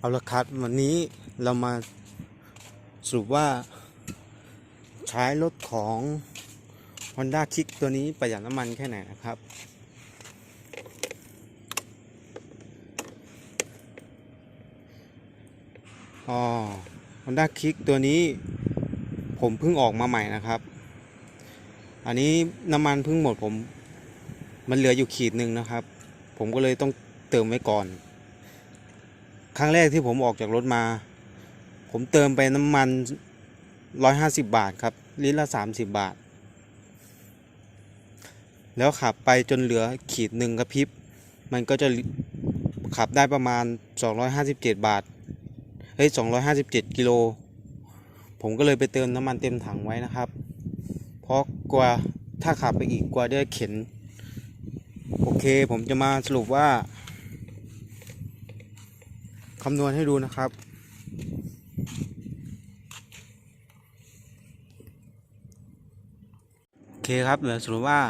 เอาละครับวันนี้เรามาสรุปว่าใช้รถของ Honda Kick ตัวนี้ประหยัดน้ำมันแค่ไหนนะครับ อ๋อ Honda Kick ตัวนี้ผมเพิ่งออกมาใหม่นะครับ อันนี้น้ำมันเพิ่งหมดผม มันเหลืออยู่ขีดหนึ่งนะครับ ผมก็เลยต้องเติมไว้ก่อน ครั้งแรกที่ผมออกจากรถมา ผมเติมไปน้ำมัน 150 บาทครับ ลิตรละ 30 บาท แล้วขับไปจนเหลือขีดหนึ่งกระพริบ มันก็จะขับได้ประมาณ 257 บาท เฮ้ย 257 กิโล ผมก็เลยไปเติมน้ำมันเต็มถังไว้นะครับ เพราะกลัวถ้าขับไปอีกกลัวได้เข็น โอเค ผมจะมาสรุปว่า คำนวณให้ดูนะครับ โอเคครับเหลือสรุปว่า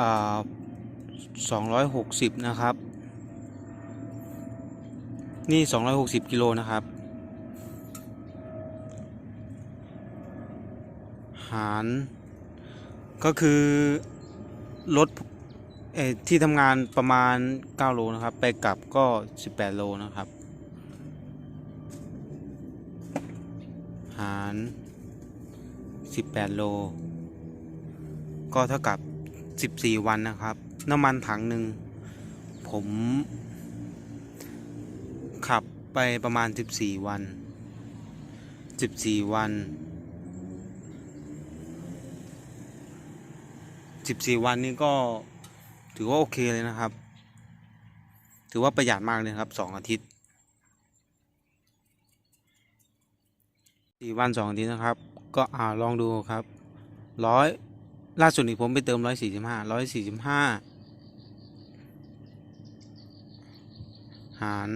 อ่าสองร้อยหกสิบนะครับ นี่สองร้อยหกสิบกิโลนะครับ หาร ก็คือรถ เอ่อที่ทำงานประมาณ 9 โลนะครับ ไปกลับก็ 18 โลนะครับ หาร 18 โล ก็เท่ากับ 14 วันนะครับ น้ำมันถังหนึ่ง ผม ขับไปประมาณ 14 วัน 14 วัน 14 วันนี้ก็ ถือว่าโอเคเลยนะครับ ถือว่าประหยัดมากเลยครับ2อาทิตย์4วัน2อาทิตย์นะครับ ก็อ่าลองดูครับร้อยล่าสุดนี้ผมไปเติม145 145หาร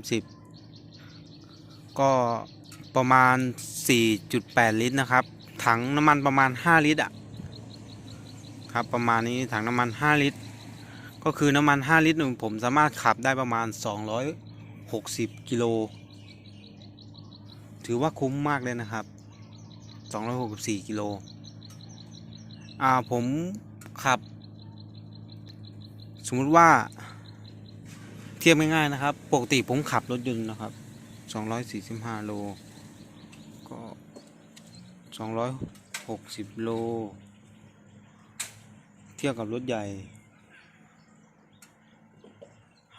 30ก็ประมาณ 4.8 ลิตรนะครับ ถังน้ำมันประมาณ 5 ลิตรอะ ครับ ประมาณนี้ถังน้ำมัน 5 ลิตร ก็คือน้ำมัน 5 ลิตรหนึ่งผมสามารถขับได้ประมาณ 260 กิโล ถือว่าคุ้มมากเลยนะครับ 264 กิโล อ่าผมขับ สมมุติว่า เทียบง่ายๆนะครับ ปกติผมขับรถยนต์นะครับ 245 โล ก็ 260 โล ทียบกับรถใหญ่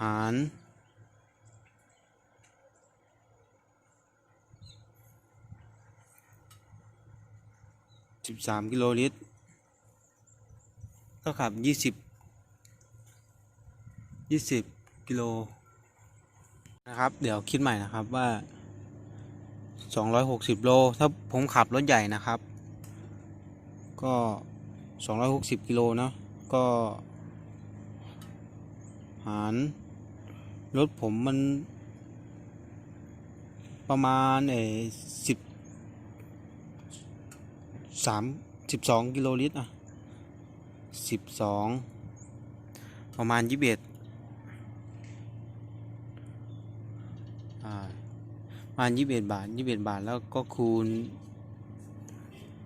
หาร สิบสามกิโลลิตรเท่ากับยี่สิบยี่สิบกิโลนะครับ เดี๋ยวคิดใหม่นะครับว่าสองร้อยหกสิบโล ถ้าผมขับรถใหญ่นะครับ ก็ 260กิโลนะก็ หารรถผมมัน ประมาณเอสิบสามสิบสองกิโลลิตรอะสิบสองประมาณยี่สิบเอ็ดประมาณยี่สิบเอ็ดบาทยี่สิบเอ็ดบาทแล้วก็คูณ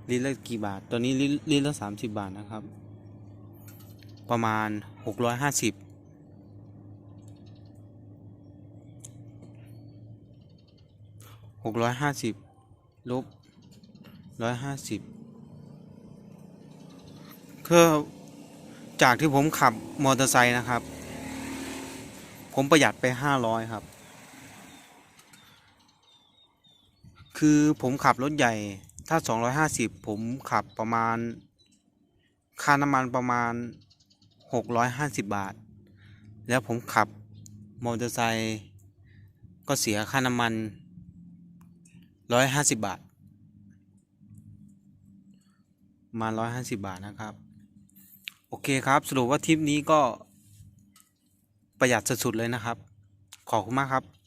ลิตรละกี่บาท ตอนนี้ลิตรละสามสิบบาทนะครับ ประมาณหกร้อยห้าสิบหกร้อยห้าสิบลบร้อยห้าสิบคือจากที่ผมขับมอเตอร์ไซค์นะครับ ผมประหยัดไปห้าร้อยครับ คือผมขับรถใหญ่ ถ้า 250 ผมขับประมาณ ค่าน้ำมันประมาณ 650 บาท แล้วผมขับมอเตอร์ไซค์ก็เสียค่าน้ำมัน 150 บาทประมาณ150 บาทนะครับ โอเคครับสรุปว่าทริปนี้ก็ประหยัดสุดๆเลยนะครับ ขอบคุณมากครับ